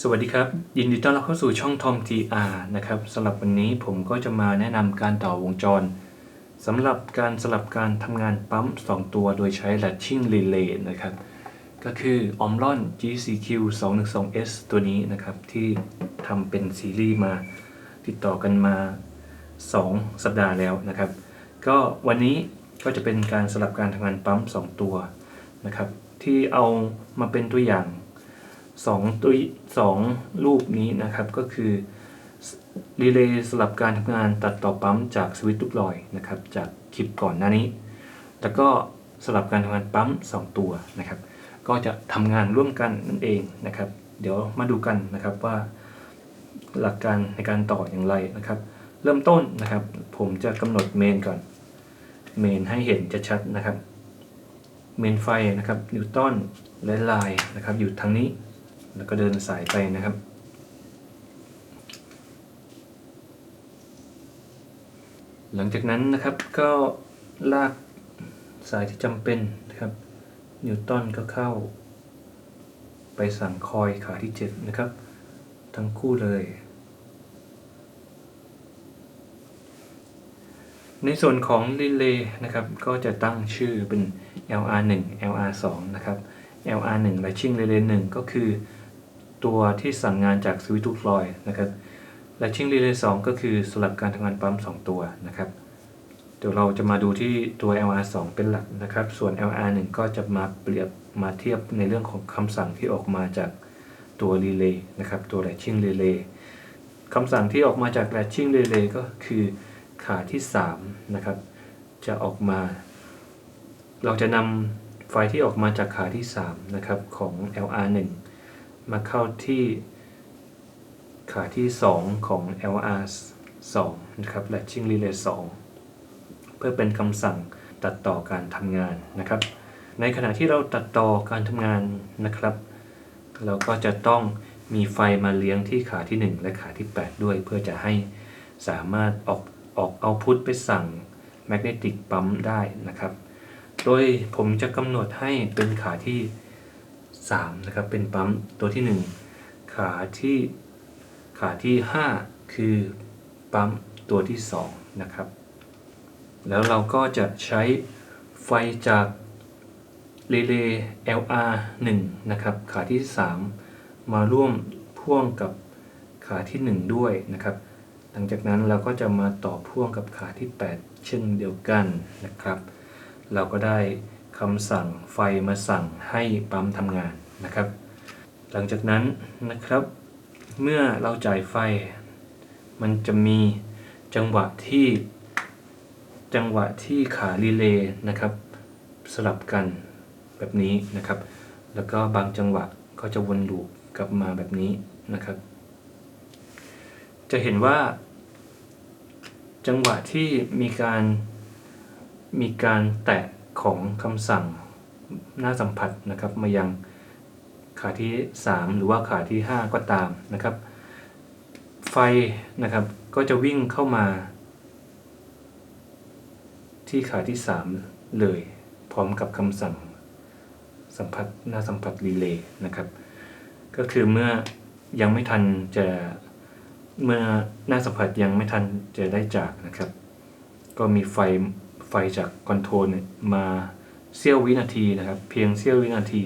สวัสดีครับ ยินดีต้อนรับเข้าสู่ช่องทอม TR นะครับสำหรับวันนี้ผมก็จะมาแนะนำการต่อวงจรสำหรับการสลับการทำงานปั๊ม 2 ตัวโดยใช้ latching relay นะครับ ก็คือ Omron GCQ 212S ตัวนี้นะครับ ที่ทำเป็นซีรีส์มาติดต่อกันมา 2 สัปดาห์แล้วนะครับ ก็วันนี้ก็จะเป็นการสลับการทำงานปั๊ม 2 ตัวนะครับ ที่เอามาเป็นตัวอย่าง สองตัวสองรูปนี้นะครับก็คือรีเลย์สลับการทำงานตัดต่อปั๊มจากสวิตช์ลูกลอยนะครับจากคลิปก่อนหน้านี้ แล้วก็สลับการทำงานปั๊ม 2 ตัวนะครับ ก็จะทำงานร่วมกันนั่นเองนะครับ เดี๋ยวมาดูกันนะครับว่า หลักการในการต่ออย่างไรนะครับ เริ่มต้นนะครับ ผมจะกำหนดเมนก่อนเมนให้เห็นจะชัดนะครับเมนไฟนะครับนิวตันและลายนะครับอยู่ทางนี้ แล้วก็เดินสายไปนะครับ หลังจากนั้นนะครับก็ลากสายที่จำเป็นนะครับนิวตันก็เข้า ไปสั่งคอยขาที่ 7 นะครับ ทั้งคู่เลย ในส่วนของรีเลย์นะครับ ก็จะตั้งชื่อเป็น LR1 LR2 นะครับ LR1 Latching Relay 1ก็คือ ตัวที่สั่งงานจากสวิตช์ทุกลอยนะครับ Latching Relay 2ก็คือสลับการทำงานปั๊ม 2 ตัวนะครับ เดี๋ยวเราจะมาดูที่ตัว LR2 เป็นหลักนะครับ ส่วน LR1 ก็จะมาเปรียบมาเทียบในเรื่องของคำสั่งที่ออกมาจากตัว Relay นะครับ ตัว Latching Relay คำสั่งที่ออกมาจาก Latching Relay ก็คือขาที่3นะครับ จะออกมา เราจะนำไฟที่ออกมาจากขาที่3นะครับของ LR1 มาเข้าที่ขาที่ 2 ของ LR 2นะครับ Latching Relay 2 เพื่อเป็นคำสั่งตัดต่อการทำงานนะครับ ในขณะที่เราตัดต่อการทำงานนะครับ เราก็จะต้องมีไฟมาเลี้ยงที่ขาที่ 1 และขาที่ 8 ด้วย เพื่อจะให้สามารถออกออกเอาพุทไปสั่งแมกเนติกปั๊มได้นะครับ โดยผมจะกำหนดให้เป็นขาที่ 3นะครับเป็นปั๊มตัวที่ 1 ขาที่ขาที่ 5 คือปั๊มตัวที่2นะครับแล้วเราก็จะใช้ไฟจากรีเลย์ LR 1นะครับขาที่ 3 มาร่วมพ่วงกับขาที่ 1 ด้วยนะครับ หลังจากนั้นเราก็จะมาต่อพ่วงกับขาที่ 8 เช่นเดียวกันนะครับ เราก็ได้ คำสั่งไฟมาสั่งให้ปั๊มทำงานนะครับ หลังจากนั้นนะครับเมื่อเราจ่ายไฟ มันจะมีจังหวะที่จังหวะที่ขารีเลย์นะครับ สลับกันแบบนี้นะครับ แล้วก็บางจังหวะก็จะวนลูปกลับมาแบบนี้นะครับ จะเห็นว่า จังหวะที่มีการมีการแตะ ของคำสั่งหน้าสัมผัสนะครับมายังขาที่ 3 หรือว่าขาที่ 5 ก็ตามนะครับ ไฟนะครับก็จะวิ่งเข้ามา ที่ขาที่ 3 เลย พร้อมกับคำสั่งสัมผัสหน้าสัมผัสรีเลย์นะครับ ก็คือเมื่อยังไม่ทันจะเมื่อหน้าสัมผัสยังไม่ทันจะได้จากนะครับ ก็มีไฟ ไฟจากคอนโทรลเนี่ยมาเสี้ยววินาทีนะครับ เพียงเสี้ยววินาที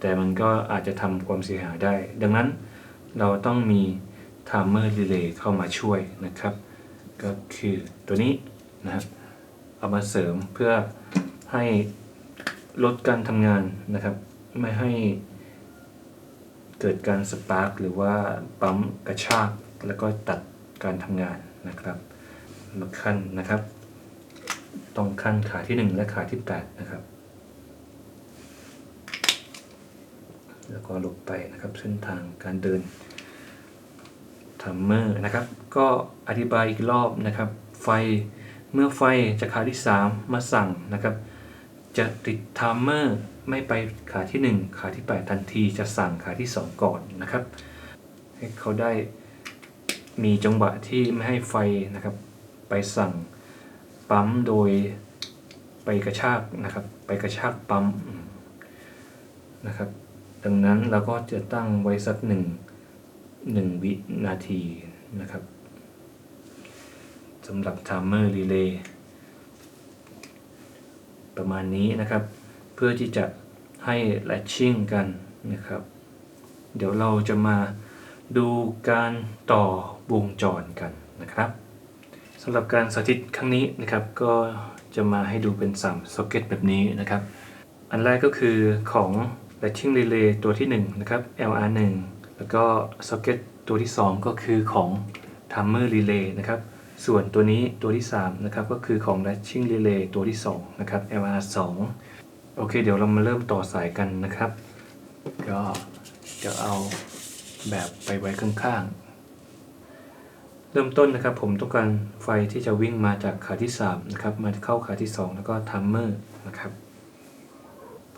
แต่มันก็อาจจะทำความเสียหายได้ ดังนั้นเราต้องมี timer relay เข้ามาช่วยนะครับ ก็คือตัวนี้นะครับเอามาเสริมเพื่อให้ลดการทำงานนะครับ ไม่ให้เกิดการสปาร์กหรือว่าปั๊มกระชากแล้วก็ตัดการทำงานนะครับมาขั้นนะครับ ต้องขั้นขาที่ 1 และขาที่ 8 นะครับ แล้วก็ลงไปนะครับเส้นทางการเดินทัมเมอร์นะครับ ก็อธิบายอีกรอบนะครับ ไฟเมื่อไฟจากขาที่ 3 มาสั่งนะครับ จะติดทัมเมอร์ไม่ไปขาที่ 1 ขาที่ 8 ทันทีจะสั่งขาที่ 2 ก่อนนะครับ ให้เขาได้มีจังหวะที่ไม่ให้ไฟนะครับ ไปสั่ง ปั๊มโดยไปกระชากนะครับ ไปกระชากปั๊มนะครับ ดังนั้นเราก็จะตั้งไว้สักหนึ่ง1วินาทีนะครับสำหรับ timer relay ประมาณนี้นะครับ เพื่อที่จะให้ latching กันนะครับ เดี๋ยวเราจะมาดูการต่อวงจรกันนะครับ สำหรับการสาธิตครั้งนี้นะครับ ก็จะมาให้ดูเป็น3 socket แบบนี้นะครับ อันแรกก็คือของ latching relay ตัวที่1นะครับ LR1 แล้วก็ socket ตัวที่ 2 ก็คือของ timer relay นะครับ ส่วนตัวนี้ตัวที่ 3 นะครับ ก็คือของ latching relay ตัวที่ 2 นะครับ LR2 โอเค เดี๋ยวเรามาเริ่มต่อสายกันนะครับ ก็จะเอาแบบไปไว้ข้างๆ เริ่มต้นนะครับผมต้องการไฟที่จะวิ่งมาจากขาที่3นะครับมาเข้าขาที่ 2 แล้วก็ทัมเมอร์นะครับ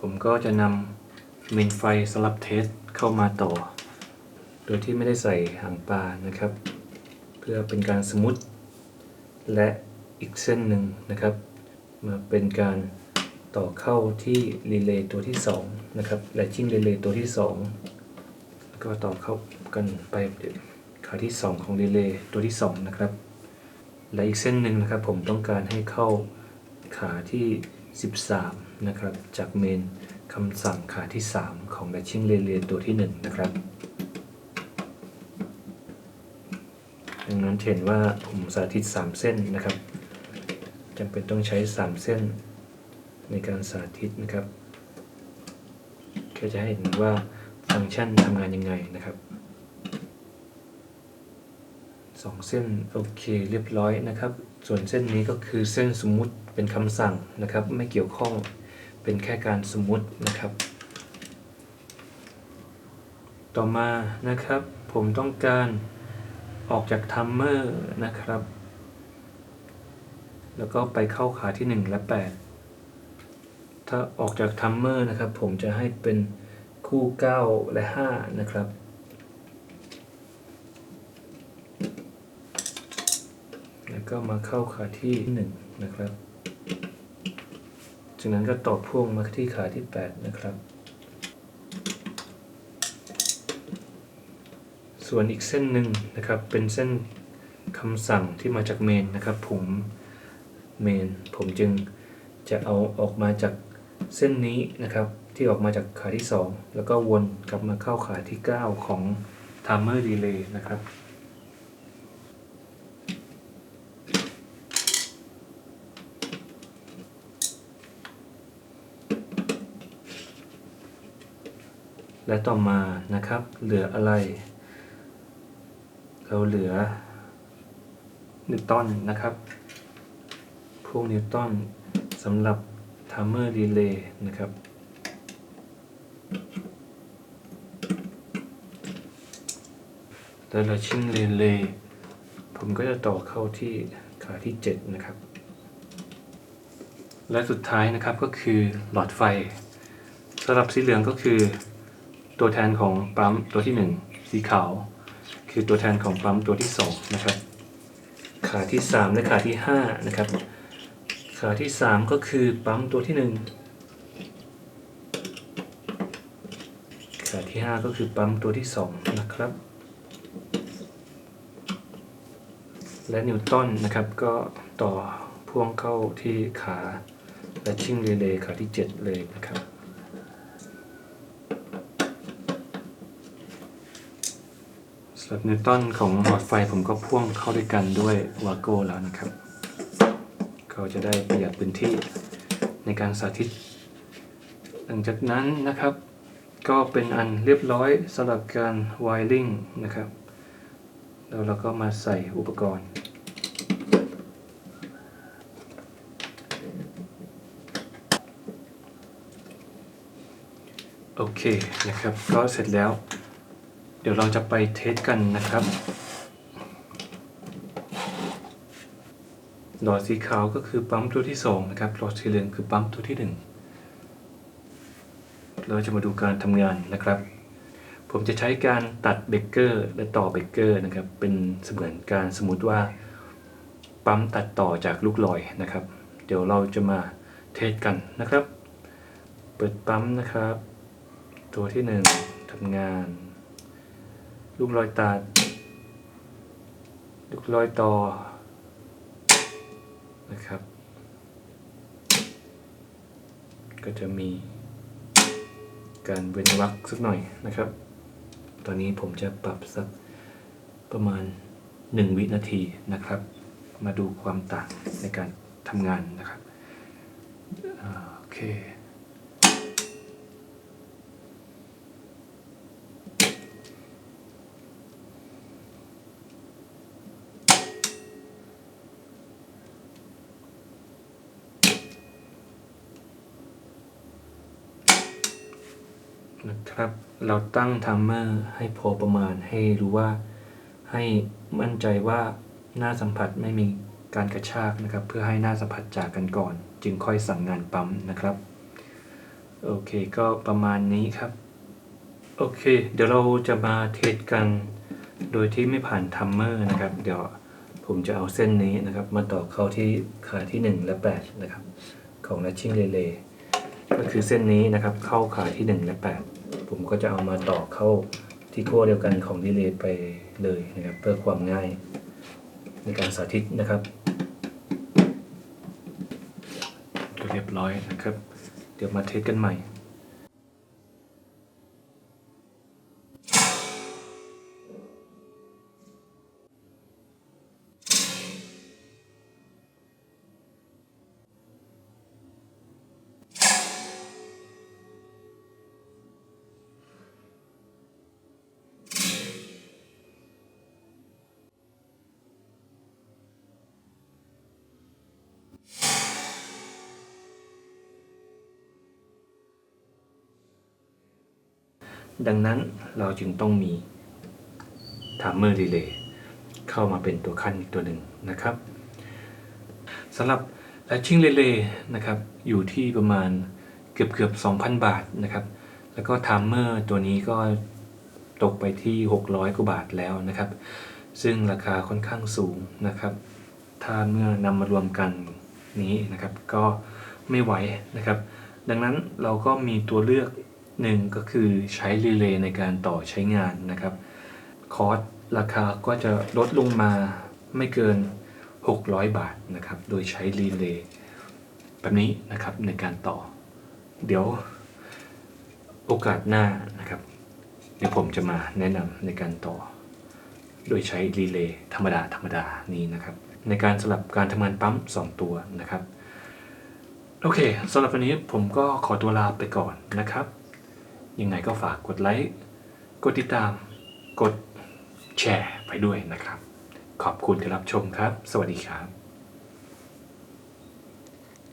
ผมก็จะนำเมนไฟสลับเทสเข้ามาต่อ โดยที่ไม่ได้ใส่หางปลานะครับ เพื่อเป็นการสมุทและอีกเส้นหนึ่งนะครับ มาเป็นการต่อเข้าที่รีเลย์ตัวที่2นะครับและจิ้งรีเลย์ตัวที่ 2 ก็ต่อเข้ากันไป ขาที่ 2 ของรีเลย์ตัวที่ 2 นะครับ และอีกเส้นหนึ่งนะครับ ผมต้องการให้เข้าขาที่ 13 นะครับ จากเมนคำสั่งขาที่ 3 ของ Latching Relay ตัวที่ 1 นะครับ ดังนั้นเห็นว่าผมสาธิต 3 เส้นนะครับจำเป็นต้องใช้ 3 เส้นในการสาธิตนะครับก็จะให้เห็นว่าฟังก์ชันทำงานยังไงนะครับ สองเส้นโอเคเรียบร้อยนะครับ ส่วนเส้นนี้ก็คือเส้นสมมุติเป็นคำสั่งนะครับ ไม่เกี่ยวข้องเป็นแค่การสมมุตินะครับ ต่อมานะครับ ผมต้องการออกจากทัมเมอร์นะครับ แล้วก็ไปเข้าขาที่ 1 และ 8 ถ้าออกจากทัมเมอร์นะครับ ผมจะให้เป็นคู่ 9 และ 5 นะครับ แล้ว ก็มาเข้าขาที่1นะครับ จากนั้นก็ต่อพ่วงมาที่ขาที่ 8 นะครับ ส่วนอีกเส้นหนึ่งนะครับ เป็นเส้นคำสั่งที่มาจากเมนนะครับผมเมน ผมจึงจะเอาออกมาจากเส้นนี้นะครับ ที่ออกมาจากขาที่ 2 แล้วก็วนกลับมาเข้าขาที่ 9 ของ timer relay นะครับ และต่อมานะครับ เหลืออะไร เราเหลือนิวตันนะครับ พวกนิวตันสำหรับ timer relay นะครับ แล้วเราชิ่ง relay ผมก็จะต่อเข้าที่ขาที่ 7 นะครับ และสุดท้ายนะครับก็คือหลอดไฟสำหรับสีเหลืองก็คือ ตัวแทนของปั๊มตัวที่ 1 สีขาว คือตัวแทนของปั๊มตัวที่ 2 นะครับ ขาที่ 3 และขาที่ 5 นะครับ ขาที่ 3 ก็คือปั๊มตัวที่ 1 ขาที่ 5 ก็คือปั๊มตัวที่ 2 นะครับ และนิวตันนะครับก็ต่อพ่วงเข้าที่ขาและชิ่งเรเลย์ขาที่ 7 เลยนะครับ สำหรับนิวตันของหลอดไฟผมก็พ่วงเข้าด้วยกันด้วยวาโก้แล้วนะครับเขาจะได้ประหยัดพื้นที่ในการสาธิต หลังจากนั้นนะครับ ก็เป็นอันเรียบร้อยสำหรับการวายริงนะครับ แล้วเราก็มาใส่อุปกรณ์โอเคนะครับ ก็เสร็จแล้ว ดี๋ยวเราจะไปเทสกันนะครับ หลอดสีขาวก็คือปั๊มตัวที่ 2 นะครับ หลอดสีเหลืองคือปั๊มตัวที่ 1 เราจะมาดูการทำงานนะครับ ผมจะใช้การตัดเบเกอร์และต่อเบเกอร์นะครับ เป็นเสมือนการสมมติว่าปั๊มตัดต่อจากลูกลอยนะครับ เดี๋ยวเราจะมาเทสกันนะครับ เปิดปั๊มนะครับ ตัวที่ 1ทำงาน ลูกลอยตาดลูกลอยต่อนะครับ ก็จะมีการเว้นวรรคสักหน่อยนะครับ ตอนนี้ผมจะปรับสักประมาณ 1 วินาทีนะครับ มาดูความต่างในการทำงานนะครับโอเค นะครับ เราตั้งไทม์เมอร์ให้พอประมาณให้รู้ว่าให้มั่นใจว่าหน้าสัมผัสไม่มีการกระชากนะครับ เพื่อให้หน้าสัมผัสจากกันก่อน จึงค่อยสั่งงานปั๊มนะครับ โอเคก็ประมาณนี้ครับ โอเค เดี๋ยวเราจะมาเทสกัน โดยที่ไม่ผ่านทัมเมอร์นะครับ เดี๋ยวผมจะเอาเส้นนี้นะครับ มาต่อเข้าที่ขาที่ 1 และ 8 นะครับ ของนัชชิ่งเรเลก็คือเส้นนี้นะครับเข้าขาที่ 1 และ 8 ผมก็จะเอามาต่อเข้าที่ขั้วเดียวกันของดีเลย์ไปเลยนะครับเพื่อความง่ายในการสาธิตนะครับก็เรียบร้อยนะครับ เดี๋ยวมาเทสกันใหม่ ดังนั้นเราจึงต้องมี timer relay เข้ามาเป็นตัวขั้นอีกตัวหนึ่งนะครับสำหรับ latching relay นะครับอยู่ที่ประมาณเกือบเกือบ 2,000 บาทนะครับ แล้วก็ timer ตัวนี้ก็ตกไปที่ 600 กว่าบาทแล้วนะครับ ซึ่งราคาค่อนข้างสูงนะครับ ถ้าเมื่อนำมารวมกันนี้นะครับ ก็ไม่ไหวนะครับ ดังนั้นเราก็มีตัวเลือก หนึ่งก็คือใช้รีเลย์ในการต่อใช้งานนะครับ คอร์สราคาก็จะลดลงมาไม่เกิน 600 บาทนะครับ โดยใช้รีเลย์แบบนี้นะครับในการต่อ เดี๋ยวโอกาสหน้านะครับ เดี๋ยวผมจะมาแนะนำในการต่อ โดยใช้รีเลย์ธรรมดาธรรมดานี้นะครับ ในการสลับการทำงานปั๊ม 2 ตัวนะครับ โอเคสำหรับวันนี้ผมก็ขอตัวลาไปก่อนนะครับ ยังไงก็ฝากกดไลค์ กดติดตาม กดแชร์ไปด้วยนะครับ ขอบคุณที่รับชมครับ สวัสดีครับ